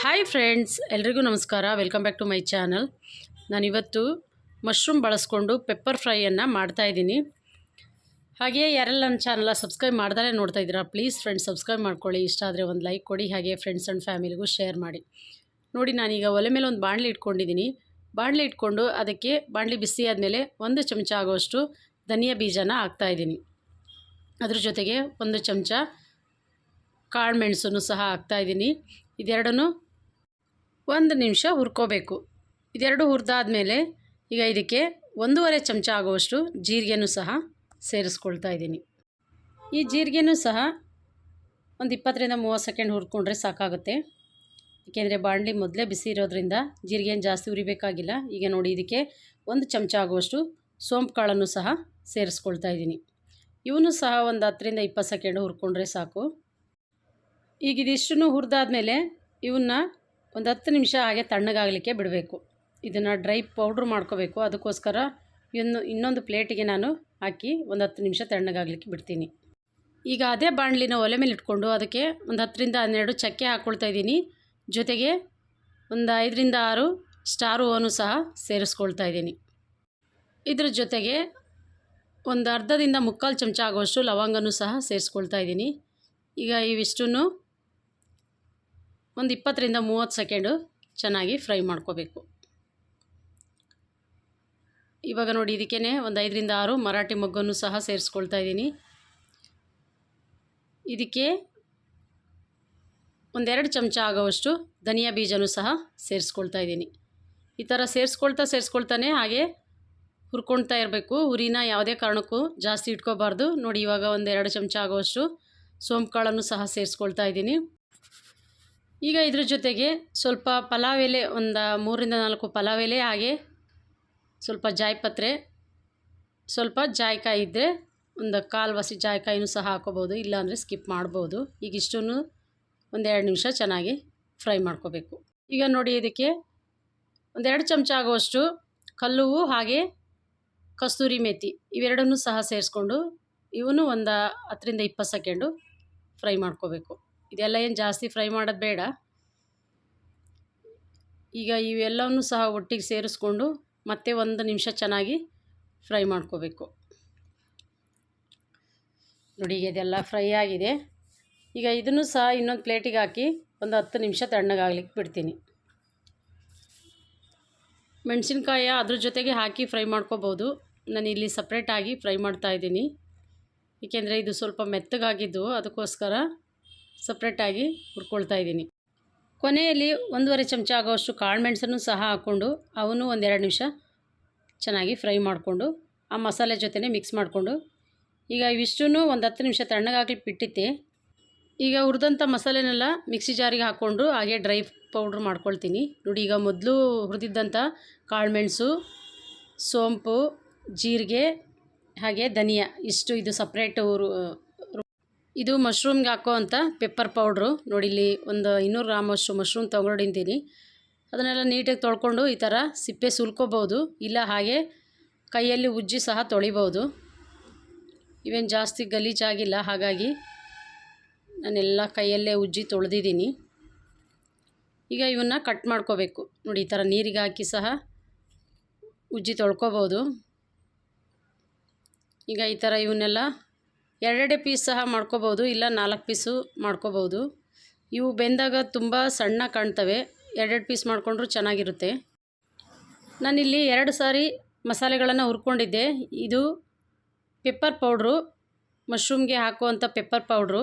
Hi friends ಎಲ್ರಿಗೂ ನಮಸ್ಕಾರ. Welcome back to my channel ನಾನಿವತ್ತು ಮಶ್ರೂಮ್ ಬಳಸ್ಕೊಂಡು ಪೆಪ್ಪರ್ ಫ್ರೈಯನ್ನು ಮಾಡ್ತಾಯಿದ್ದೀನಿ ಹಾಗೆ ಯಾರೆಲ್ಲ ನನ್ನ ಚಾನಲ ಸಬ್ಸ್ಕ್ರೈಬ್ ಮಾಡ್ದಾರೆ ನೋಡ್ತಾ ಇದ್ದೀರಾ ಪ್ಲೀಸ್ ಫ್ರೆಂಡ್ಸ್ ಸಬ್ಸ್ಕ್ರೈಬ್ ಮಾಡ್ಕೊಳ್ಳಿ. ಇಷ್ಟ ಆದರೆ ಒಂದು ಲೈಕ್ ಕೊಡಿ, ಹಾಗೆ ಫ್ರೆಂಡ್ಸ್ ಆ್ಯಂಡ್ ಫ್ಯಾಮಿಲಿಗೂ ಶೇರ್ ಮಾಡಿ. ನೋಡಿ, ನಾನೀಗ ಒಲೆ ಮೇಲೆ ಒಂದು ಬಾಣಲಿ ಇಟ್ಕೊಂಡಿದ್ದೀನಿ. ಬಾಣಲಿ ಇಟ್ಕೊಂಡು ಅದಕ್ಕೆ ಬಾಣಲಿ ಬಿಸಿ ಆದಮೇಲೆ ಒಂದು ಚಮಚ ಆಗುವಷ್ಟು ಧನಿಯಾ ಬೀಜನ ಹಾಕ್ತಾಯಿದ್ದೀನಿ ಅದ್ರ ಜೊತೆಗೆ ಒಂದು ಚಮಚ ಕಾಳು ಮೆಣಸನ್ನು ಸಹ ಹಾಕ್ತಾಯಿದ್ದೀನಿ ಇದೆರಡನ್ನು ಒಂದು ನಿಮಿಷ ಹುರ್ಕೋಬೇಕು. ಇದೆರಡು ಹುರಿದಾದ್ಮೇಲೆ ಈಗ ಇದಕ್ಕೆ ಒಂದೂವರೆ ಚಮಚ ಆಗುವಷ್ಟು ಜೀರಿಗೆನೂ ಸಹ ಸೇರಿಸ್ಕೊಳ್ತಾ ಇದ್ದೀನಿ. ಈ ಜೀರಿಗೆನೂ ಸಹ ಒಂದು ಇಪ್ಪತ್ತರಿಂದ ಮೂವತ್ತು ಸೆಕೆಂಡ್ ಹುರ್ಕೊಂಡ್ರೆ ಸಾಕಾಗುತ್ತೆ. ಏಕೆಂದರೆ ಬಾಣಲಿ ಮೊದಲೇ ಬಿಸಿ ಇರೋದ್ರಿಂದ ಜೀರಿಗೆನ ಜಾಸ್ತಿ ಉರಿಬೇಕಾಗಿಲ್ಲ. ಈಗ ನೋಡಿ ಇದಕ್ಕೆ ಒಂದು ಚಮಚ ಆಗುವಷ್ಟು ಸೋಂಪು ಕಾಳನ್ನು ಸಹ ಸೇರಿಸ್ಕೊಳ್ತಾ ಇದ್ದೀನಿ. ಇವನು ಸಹ ಒಂದು ಹತ್ತರಿಂದ ಇಪ್ಪತ್ತು ಸೆಕೆಂಡ್ ಹುರ್ಕೊಂಡ್ರೆ ಸಾಕು. ಈಗ ಇದಿಷ್ಟನ್ನು ಹುರಿದಾದ್ಮೇಲೆ ಇವನ್ನ ಒಂದು ಹತ್ತು ನಿಮಿಷ ಹಾಗೆ ತಣ್ಣಗಾಗಲಿಕ್ಕೆ ಬಿಡಬೇಕು. ಇದನ್ನು ಡ್ರೈ ಪೌಡ್ರ್ ಮಾಡ್ಕೋಬೇಕು. ಅದಕ್ಕೋಸ್ಕರ ಇನ್ನು ಇನ್ನೊಂದು ಪ್ಲೇಟಿಗೆ ನಾನು ಹಾಕಿ ಒಂದು ಹತ್ತು ನಿಮಿಷ ತಣ್ಣಗಾಗಲಿಕ್ಕೆ ಬಿಡ್ತೀನಿ. ಈಗ ಅದೇ ಬಾಣಲಿನ ಒಲೆ ಮೇಲೆ ಇಟ್ಕೊಂಡು ಅದಕ್ಕೆ ಒಂದು ಹತ್ತರಿಂದ ಹನ್ನೆರಡು ಚಕ್ಕೆ ಹಾಕ್ಕೊಳ್ತಾ ಇದ್ದೀನಿ. ಜೊತೆಗೆ ಒಂದು ಐದರಿಂದ ಆರು ಸ್ಟಾರ್ ಹೂವನ್ನು ಸಹ ಸೇರಿಸ್ಕೊಳ್ತಾ ಇದ್ದೀನಿ. ಇದ್ರ ಜೊತೆಗೆ ಒಂದು ಅರ್ಧದಿಂದ ಮುಕ್ಕಾಲು ಚಮಚ ಆಗುವಷ್ಟು ಲವಂಗನೂ ಸಹ ಸೇರಿಸ್ಕೊಳ್ತಾ ಇದ್ದೀನಿ. ಈಗ ಇವಿಷ್ಟನ್ನು ಒಂದು ಇಪ್ಪತ್ತರಿಂದ ಮೂವತ್ತು ಸೆಕೆಂಡು ಚೆನ್ನಾಗಿ ಫ್ರೈ ಮಾಡ್ಕೋಬೇಕು. ಇವಾಗ ನೋಡಿ ಇದಕ್ಕೇ ಒಂದು ಐದರಿಂದ ಆರು ಮರಾಠಿ ಮೊಗ್ಗನ್ನು ಸಹ ಸೇರಿಸ್ಕೊಳ್ತಾ ಇದ್ದೀನಿ. ಇದಕ್ಕೆ ಒಂದೆರಡು ಚಮಚ ಆಗೋವಷ್ಟು ಧನಿಯಾ ಬೀಜನೂ ಸಹ ಸೇರಿಸ್ಕೊಳ್ತಾ ಇದ್ದೀನಿ. ಈ ಥರ ಸೇರಿಸ್ಕೊಳ್ತಾ ಸೇರಿಸ್ಕೊಳ್ತಾನೆ ಹಾಗೆ ಹುರ್ಕೊಳ್ತಾ ಇರಬೇಕು. ಹುರಿನ ಯಾವುದೇ ಕಾರಣಕ್ಕೂ ಜಾಸ್ತಿ ಇಟ್ಕೋಬಾರ್ದು. ನೋಡಿ ಇವಾಗ ಒಂದೆರಡು ಚಮಚ ಆಗೋವಷ್ಟು ಸೋಂಪು ಕಾಳನ್ನು ಸಹ ಸೇರಿಸ್ಕೊಳ್ತಾ ಇದ್ದೀನಿ. ಈಗ ಇದ್ರ ಜೊತೆಗೆ ಸ್ವಲ್ಪ ಪಲಾವ್ ಎಲೆ ಒಂದು ಮೂರರಿಂದ ನಾಲ್ಕು ಪಲಾವ್ ಎಲೆ, ಹಾಗೆ ಸ್ವಲ್ಪ ಜಾಯಿಪತ್ರೆ, ಸ್ವಲ್ಪ ಜಾಯಿಕಾಯಿ ಇದ್ದರೆ ಒಂದು ಕಾಲು ವಸಿ ಜಾಯಿಕಾಯಿನೂ ಸಹ ಹಾಕೋಬೋದು ಇಲ್ಲಾಂದರೆ ಸ್ಕಿಪ್ ಮಾಡ್ಬೋದು. ಈಗ ಇಷ್ಟನ್ನು ಒಂದೆರಡು ನಿಮಿಷ ಚೆನ್ನಾಗಿ ಫ್ರೈ ಮಾಡ್ಕೋಬೇಕು. ಈಗ ನೋಡಿ ಇದಕ್ಕೆ ಒಂದೆರಡು ಚಮಚ ಆಗುವಷ್ಟು ಕಲ್ಲುವು ಹಾಗೆ ಕಸ್ತೂರಿ ಮೇಥಿ ಇವೆರಡನ್ನೂ ಸಹ ಸೇರಿಸ್ಕೊಂಡು ಇವನು ಒಂದು ಹತ್ತರಿಂದ ಇಪ್ಪತ್ತು ಸೆಕೆಂಡು ಫ್ರೈ ಮಾಡ್ಕೋಬೇಕು. ಇದೆಲ್ಲ ಏನು ಜಾಸ್ತಿ ಫ್ರೈ ಮಾಡೋದು ಬೇಡ. ಈಗ ಇವೆಲ್ಲವನ್ನೂ ಸಹ ಒಟ್ಟಿಗೆ ಸೇರಿಸ್ಕೊಂಡು ಮತ್ತೆ ಒಂದು ನಿಮಿಷ ಚೆನ್ನಾಗಿ ಫ್ರೈ ಮಾಡ್ಕೋಬೇಕು. ನೋಡಿ ಇದೆಲ್ಲ ಫ್ರೈ ಆಗಿದೆ. ಈಗ ಇದನ್ನು ಸಹ ಇನ್ನೊಂದು ಪ್ಲೇಟಿಗೆ ಹಾಕಿ ಒಂದು ಹತ್ತು ನಿಮಿಷ ತಣ್ಣಗಾಗ್ಲಿಕ್ಕೆ ಬಿಡ್ತೀನಿ. ಮೆಣಸಿನ್ಕಾಯಿ ಅದ್ರ ಜೊತೆಗೆ ಹಾಕಿ ಫ್ರೈ ಮಾಡ್ಕೋಬೋದು. ನಾನು ಇಲ್ಲಿ ಸಪ್ರೇಟಾಗಿ ಫ್ರೈ ಮಾಡ್ತಾಯಿದ್ದೀನಿ ಏಕೆಂದರೆ ಇದು ಸ್ವಲ್ಪ ಮೆತ್ತಗಾಗಿದ್ದು ಅದಕ್ಕೋಸ್ಕರ ಸಪ್ರೇಟಾಗಿ ಹುರ್ಕೊಳ್ತಾ ಇದ್ದೀನಿ. ಕೊನೆಯಲ್ಲಿ ಒಂದೂವರೆ ಚಮಚ ಆಗೋವಷ್ಟು ಕಾಳುಮೆಣಸನ್ನು ಸಹ ಹಾಕ್ಕೊಂಡು ಅವನು ಒಂದೆರಡು ನಿಮಿಷ ಚೆನ್ನಾಗಿ ಫ್ರೈ ಮಾಡಿಕೊಂಡು ಆ ಮಸಾಲೆ ಜೊತೆನೇ ಮಿಕ್ಸ್ ಮಾಡಿಕೊಂಡು ಈಗ ಇವಿಷ್ಟೂ ಒಂದು ಹತ್ತು ನಿಮಿಷ ತಣ್ಣಗಾಗಲಿ ಬಿಟ್ಟಿತ್ತೆ ಈಗ ಹುರಿದಂಥ ಮಸಾಲೆನೆಲ್ಲ ಮಿಕ್ಸಿ ಜಾರಿಗೆ ಹಾಕ್ಕೊಂಡು ಹಾಗೆ ಡ್ರೈ ಪೌಡ್ರ್ ಮಾಡ್ಕೊಳ್ತೀನಿ. ನೋಡಿ ಈಗ ಮೊದಲು ಹುರಿದಿದ್ದಂಥ ಕಾಳುಮೆಣಸು ಸೋಂಪು, ಜೀರಿಗೆ ಹಾಗೆ ಧನಿಯಾ ಇಷ್ಟು ಇದು ಸಪ್ರೇಟ್ ಇದು ಮಶ್ರೂಮ್ಗೆ ಹಾಕೋ ಅಂಥ ಪೆಪ್ಪರ್ ಪೌಡ್ರು. ನೋಡಿ, ಇಲ್ಲಿ ಒಂದು ಇನ್ನೂರು ಗ್ರಾಮಷ್ಟು ಮಶ್ರೂಮ್ ತೊಗೊಂಡಿದ್ದೀನಿ. ಅದನ್ನೆಲ್ಲ ನೀಟಾಗಿ ತೊಳ್ಕೊಂಡು ಈ ಥರ ಸಿಪ್ಪೆ ಸುಲ್ಕೋಬೋದು, ಇಲ್ಲ ಹಾಗೆ ಕೈಯಲ್ಲಿ ಉಜ್ಜಿ ಸಹ ತೊಳಿಬೋದು. ಇವೇನು ಜಾಸ್ತಿ ಗಲೀಜಾಗಿಲ್ಲ ಹಾಗಾಗಿ ನಾನೆಲ್ಲ ಕೈಯಲ್ಲೇ ಉಜ್ಜಿ ತೊಳೆದಿದ್ದೀನಿ. ಈಗ ಇವನ್ನ ಕಟ್ ಮಾಡ್ಕೋಬೇಕು. ನೋಡಿ, ಈ ಥರ ನೀರಿಗೆ ಹಾಕಿ ಸಹ ಉಜ್ಜಿ ತೊಳ್ಕೊಬೋದು. ಈಗ ಈ ಥರ ಇವನ್ನೆಲ್ಲ ಎರಡೆರಡೇ ಪೀಸ್ ಸಹ ಮಾಡ್ಕೋಬೋದು, ಇಲ್ಲ ನಾಲ್ಕು ಪೀಸು ಮಾಡ್ಕೋಬೋದು. ಇವು ಬೆಂದಾಗ ತುಂಬ ಸಣ್ಣ ಕಾಣ್ತವೆ, ಎರಡೆರಡು ಪೀಸ್ ಮಾಡಿಕೊಂಡ್ರೂ ಚೆನ್ನಾಗಿರುತ್ತೆ. ನಾನಿಲ್ಲಿ ಎರಡು ಸಾರಿ ಮಸಾಲೆಗಳನ್ನು ಹುರ್ಕೊಂಡಿದ್ದೆ. ಇದು ಪೆಪ್ಪರ್ ಪೌಡ್ರು ಮಶ್ರೂಮ್ಗೆ ಹಾಕುವಂಥ ಪೆಪ್ಪರ್ ಪೌಡ್ರು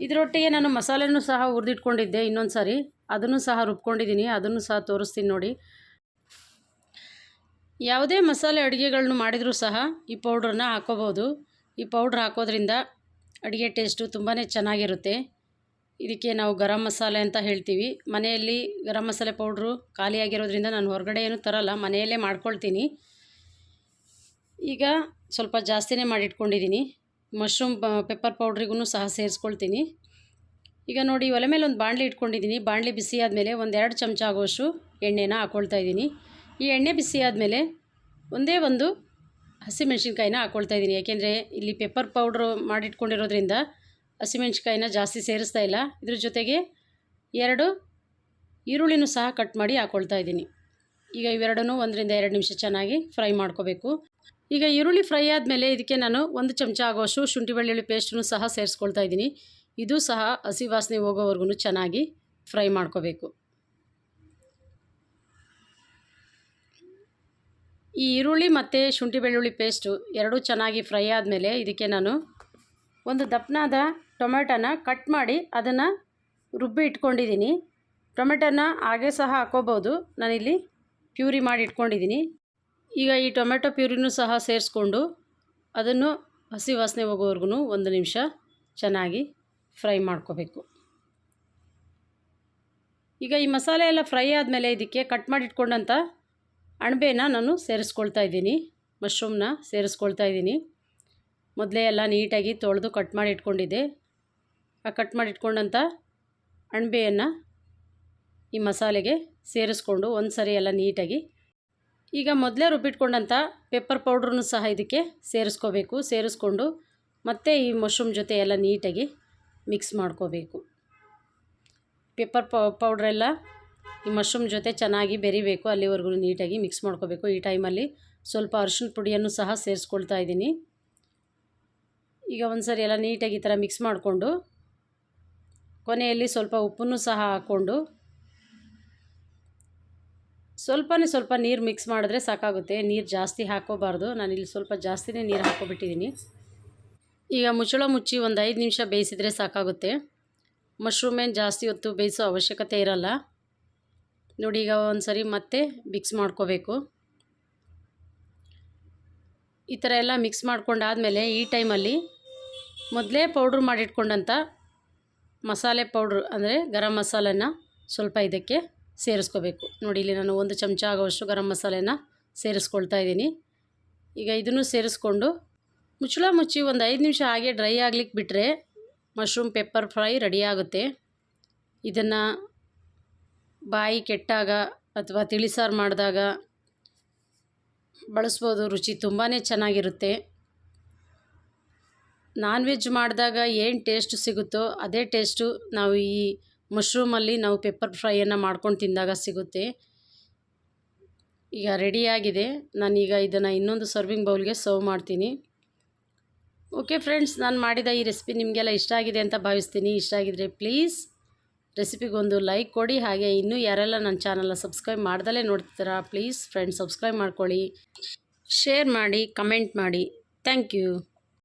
ಇದರೊಟ್ಟಿಗೆ ನಾನು ಮಸಾಲೆನೂ ಸಹ ಹುರಿದಿಟ್ಕೊಂಡಿದ್ದೆ ಇನ್ನೊಂದು ಸಾರಿ ಅದನ್ನು ಸಹ ರುಬ್ಕೊಂಡಿದ್ದೀನಿ, ಅದನ್ನು ಸಹ ತೋರಿಸ್ತೀನಿ ನೋಡಿ. ಯಾವುದೇ ಮಸಾಲೆ ಅಡುಗೆಗಳನ್ನು ಮಾಡಿದರೂ ಸಹ ಈ ಪೌಡ್ರನ್ನ ಹಾಕೋಬೋದು ಈ ಪೌಡ್ರ್ ಹಾಕೋದ್ರಿಂದ ಅಡುಗೆ ಟೇಸ್ಟು ತುಂಬಾ ಚೆನ್ನಾಗಿರುತ್ತೆ. ಇದಕ್ಕೆ ನಾವು ಗರಂ ಮಸಾಲೆ ಅಂತ ಹೇಳ್ತೀವಿ. ಮನೆಯಲ್ಲಿ ಗರಂ ಮಸಾಲೆ ಪೌಡ್ರು ಖಾಲಿಯಾಗಿರೋದ್ರಿಂದ ನಾನು ಹೊರಗಡೆ ಏನು ತರಲ್ಲ, ಮನೆಯಲ್ಲೇ ಮಾಡ್ಕೊಳ್ತೀನಿ. ಈಗ ಸ್ವಲ್ಪ ಜಾಸ್ತಿನೇ ಮಾಡಿಟ್ಕೊಂಡಿದ್ದೀನಿ. ಮಶ್ರೂಮ್ ಪೆಪ್ಪರ್ ಪೌಡ್ರಿಗೂ ಸಹ ಸೇರಿಸ್ಕೊಳ್ತೀನಿ. ಈಗ ನೋಡಿ ಒಲೆ ಮೇಲೆ ಒಂದು ಬಾಣಲಿ ಇಟ್ಕೊಂಡಿದ್ದೀನಿ. ಬಾಣಲಿ ಬಿಸಿ ಆದಮೇಲೆ ಒಂದೆರಡು ಚಮಚ ಆಗುವಷ್ಟು ಎಣ್ಣೆನ ಹಾಕ್ಕೊಳ್ತಾ ಇದ್ದೀನಿ. ಈ ಎಣ್ಣೆ ಬಿಸಿ ಆದಮೇಲೆ ಒಂದೇ ಒಂದು ಹಸಿಮೆಣ್ಸಿನ್ಕಾಯಿನ ಹಾಕ್ಕೊಳ್ತಾ ಇದ್ದೀನಿ. ಯಾಕೆಂದರೆ ಇಲ್ಲಿ ಪೆಪ್ಪರ್ ಪೌಡ್ರು ಮಾಡಿಟ್ಕೊಂಡಿರೋದ್ರಿಂದ ಹಸಿಮೆಣ್ಸಿನ್ಕಾಯಿನ ಜಾಸ್ತಿ ಸೇರಿಸ್ತಾ ಇಲ್ಲ. ಇದ್ರ ಜೊತೆಗೆ ಎರಡು ಈರುಳ್ಳಿನೂ ಸಹ ಕಟ್ ಮಾಡಿ ಹಾಕ್ಕೊಳ್ತಾ ಇದ್ದೀನಿ. ಈಗ ಇವೆರಡನ್ನೂ ಒಂದರಿಂದ ಎರಡು ನಿಮಿಷ ಚೆನ್ನಾಗಿ ಫ್ರೈ ಮಾಡ್ಕೋಬೇಕು. ಈಗ ಈರುಳ್ಳಿ ಫ್ರೈ ಆದಮೇಲೆ ಇದಕ್ಕೆ ನಾನು ಒಂದು ಚಮಚ ಆಗುವಷ್ಟು ಶುಂಠಿ ಬೆಳ್ಳುಳ್ಳಿ ಪೇಸ್ಟನ್ನು ಸಹ ಸೇರಿಸ್ಕೊಳ್ತಾ ಇದ್ದೀನಿ. ಇದು ಸಹ ಹಸಿ ವಾಸನೆ ಹೋಗೋವರೆಗೂ ಚೆನ್ನಾಗಿ ಫ್ರೈ ಮಾಡ್ಕೋಬೇಕು. ಈ ಈರುಳ್ಳಿ ಮತ್ತು ಶುಂಠಿ ಬೆಳ್ಳುಳ್ಳಿ ಪೇಸ್ಟು ಎರಡೂ ಚೆನ್ನಾಗಿ ಫ್ರೈ ಆದಮೇಲೆ ಇದಕ್ಕೆ ನಾನು ಒಂದು ದಪ್ಪನಾದ ಟೊಮೆಟೊನ ಕಟ್ ಮಾಡಿ ಅದನ್ನು ರುಬ್ಬಿ ಇಟ್ಕೊಂಡಿದ್ದೀನಿ. ಟೊಮೆಟೊನ ಹಾಗೆ ಸಹ ಹಾಕೋಬೋದು ನಾನಿಲ್ಲಿ ಪ್ಯೂರಿ ಮಾಡಿ ಇಟ್ಕೊಂಡಿದ್ದೀನಿ. ಈಗ ಈ ಟೊಮೆಟೊ ಪ್ಯೂರಿನೂ ಸಹ ಸೇರಿಸ್ಕೊಂಡು ಅದನ್ನು ಹಸಿ ವಾಸನೆ ಹೋಗೋವರೆಗೂ ಒಂದು ನಿಮಿಷ ಚೆನ್ನಾಗಿ ಫ್ರೈ ಮಾಡ್ಕೋಬೇಕು. ಈಗ ಈ ಮಸಾಲೆ ಎಲ್ಲ ಫ್ರೈ ಆದಮೇಲೆ ಇದಕ್ಕೆ ಕಟ್ ಮಾಡಿ ಇಟ್ಕೊಂಡಂಥ ಅಣಬೆನ ನಾನು ಸೇರಿಸ್ಕೊಳ್ತಾ ಇದ್ದೀನಿ, ಮಶ್ರೂಮ್ನ ಸೇರಿಸ್ಕೊಳ್ತಾ ಇದ್ದೀನಿ. ಮೊದಲೇ ಎಲ್ಲ ನೀಟಾಗಿ ತೊಳೆದು ಕಟ್ ಮಾಡಿ ಇಟ್ಕೊಂಡಿದ್ದೆ. ಆ ಕಟ್ ಮಾಡಿ ಇಟ್ಕೊಂಡಂಥ ಅಣಬೆಯನ್ನು ಈ ಮಸಾಲೆಗೆ ಸೇರಿಸ್ಕೊಂಡು ಒಂದು ಸರಿ ಎಲ್ಲ ನೀಟಾಗಿ. ಈಗ ಮೊದಲೇ ರುಬ್ಬಿಟ್ಕೊಂಡಂಥ ಪೆಪ್ಪರ್ ಪೌಡ್ರನ್ನು ಸಹ ಇದಕ್ಕೆ ಸೇರಿಸ್ಕೋಬೇಕು, ಸೇರಿಸ್ಕೊಂಡು ಮತ್ತೆ ಈ ಮಶ್ರೂಮ್ ಜೊತೆ ಎಲ್ಲ ನೀಟಾಗಿ ಮಿಕ್ಸ್ ಮಾಡ್ಕೋಬೇಕು. ಪೆಪ್ಪರ್ ಪೌಡ್ರೆಲ್ಲ ಈ ಮಶ್ರೂಮ್ ಜೊತೆ ಚೆನ್ನಾಗಿ ಬೆರಿಬೇಕು, ಅಲ್ಲಿವರೆಗೂ ನೀಟಾಗಿ ಮಿಕ್ಸ್ ಮಾಡ್ಕೋಬೇಕು. ಈ ಟೈಮಲ್ಲಿ ಸ್ವಲ್ಪ ಅರಿಶಿನ ಪುಡಿಯನ್ನು ಸಹ ಸೇರಿಸ್ಕೊಳ್ತಾ ಇದ್ದೀನಿ. ಈಗ ಒಂದು ಸರಿ ಎಲ್ಲ ನೀಟಾಗಿ ಈ ಥರ ಮಿಕ್ಸ್ ಮಾಡಿಕೊಂಡು, ಕೊನೆಯಲ್ಲಿ ಸ್ವಲ್ಪ ಉಪ್ಪನ್ನು ಸಹ ಹಾಕ್ಕೊಂಡು, ಸ್ವಲ್ಪನೇ ಸ್ವಲ್ಪ ನೀರು ಮಿಕ್ಸ್ ಮಾಡಿದ್ರೆ ಸಾಕಾಗುತ್ತೆ. ನೀರು ಜಾಸ್ತಿ ಹಾಕೋಬಾರ್ದು ಇಲ್ಲಿ ಸ್ವಲ್ಪ ಜಾಸ್ತಿನೇ ನೀರು ಹಾಕ್ಕೊಬಿಟ್ಟಿದ್ದೀನಿ. ಈಗ ಮುಚ್ಚಳ ಮುಚ್ಚಿ ಒಂದು ಐದು ನಿಮಿಷ ಬೇಯಿಸಿದರೆ ಸಾಕಾಗುತ್ತೆ. ಮಶ್ರೂಮ್ ಏನು ಜಾಸ್ತಿ ಹೊತ್ತು ಬೇಯಿಸೋ ಅವಶ್ಯಕತೆ ಇರಲ್ಲ. ನೋಡಿ ಈಗ ಒಂದು ಸರಿ ಮತ್ತೆ ಮಿಕ್ಸ್ ಮಾಡ್ಕೋಬೇಕು. ಈ ಥರ ಎಲ್ಲ ಮಿಕ್ಸ್ ಮಾಡ್ಕೊಂಡಾದಮೇಲೆ ಈ ಟೈಮಲ್ಲಿ ಮೊದಲೇ ಪೌಡ್ರ್ ಮಾಡಿಟ್ಕೊಂಡಂಥ ಮಸಾಲೆ ಪೌಡ್ರ್ ಅಂದರೆ ಗರಂ ಮಸಾಲೆನ ಸ್ವಲ್ಪ ಇದಕ್ಕೆ ಸೇರಿಸ್ಕೋಬೇಕು. ನೋಡಿ ಇಲ್ಲಿ ನಾನು ಒಂದು ಚಮಚ ಆಗೋವಷ್ಟು ಗರಂ ಮಸಾಲೆನ ಸೇರಿಸ್ಕೊಳ್ತಾ ಇದ್ದೀನಿ. ಈಗ ಇದನ್ನು ಸೇರಿಸ್ಕೊಂಡು ಮುಚ್ಚಳ ಮುಚ್ಚಿ ಒಂದು ಐದು ನಿಮಿಷ ಹಾಗೆ ಡ್ರೈ ಆಗ್ಲಿಕ್ಕೆ ಬಿಟ್ಟರೆ ಮಶ್ರೂಮ್ ಪೆಪ್ಪರ್ ಫ್ರೈ ರೆಡಿ ಆಗುತ್ತೆ. ಇದನ್ನು ಬಾಯಿ ಕೆಟ್ಟಾಗ ಅಥವಾ ತಿಳಿಸಾರು ಮಾಡಿದಾಗ ಬಳಸ್ಬೋದು, ರುಚಿ ತುಂಬಾ ಚೆನ್ನಾಗಿರುತ್ತೆ. ನಾನ್ ವೆಜ್ ಮಾಡಿದಾಗ ಏನು ಟೇಸ್ಟ್ ಸಿಗುತ್ತೋ ಅದೇ ಟೇಸ್ಟು ನಾವು ಈ ಮಶ್ರೂಮಲ್ಲಿ ನಾವು ಪೆಪ್ಪರ್ ಫ್ರೈಯನ್ನು ಮಾಡ್ಕೊಂಡು ತಿಂದಾಗ ಸಿಗುತ್ತೆ. ಈಗ ರೆಡಿಯಾಗಿದೆ ನಾನೀಗ ಇದನ್ನು ಇನ್ನೊಂದು ಸರ್ವಿಂಗ್ ಬೌಲ್ಗೆ ಸರ್ವ್ ಮಾಡ್ತೀನಿ. ಓಕೆ ಫ್ರೆಂಡ್ಸ್ ನಾನು ಮಾಡಿದ ಈ ರೆಸಿಪಿ ನಿಮಗೆಲ್ಲ ಇಷ್ಟ ಆಗಿದೆ ಅಂತ ಭಾವಿಸ್ತೀನಿ. ಇಷ್ಟ ಆಗಿದ್ರೆ ಪ್ಲೀಸ್ ರೆಸಿಪಿಗೊಂದು ಲೈಕ್ ಕೊಡಿ, ಹಾಗೆ ಇನ್ನೂ ಯಾರೆಲ್ಲ ನನ್ನ ಚಾನಲ್ನ ಸಬ್ಸ್ಕ್ರೈಬ್ ಮಾಡ್ದಲೇ ನೋಡ್ತೀರಾ ಪ್ಲೀಸ್ ಫ್ರೆಂಡ್ಸ್ ಸಬ್ಸ್ಕ್ರೈಬ್ ಮಾಡ್ಕೊಳ್ಳಿ. ಶೇರ್ ಮಾಡಿ, ಕಮೆಂಟ್ ಮಾಡಿ. Thank you.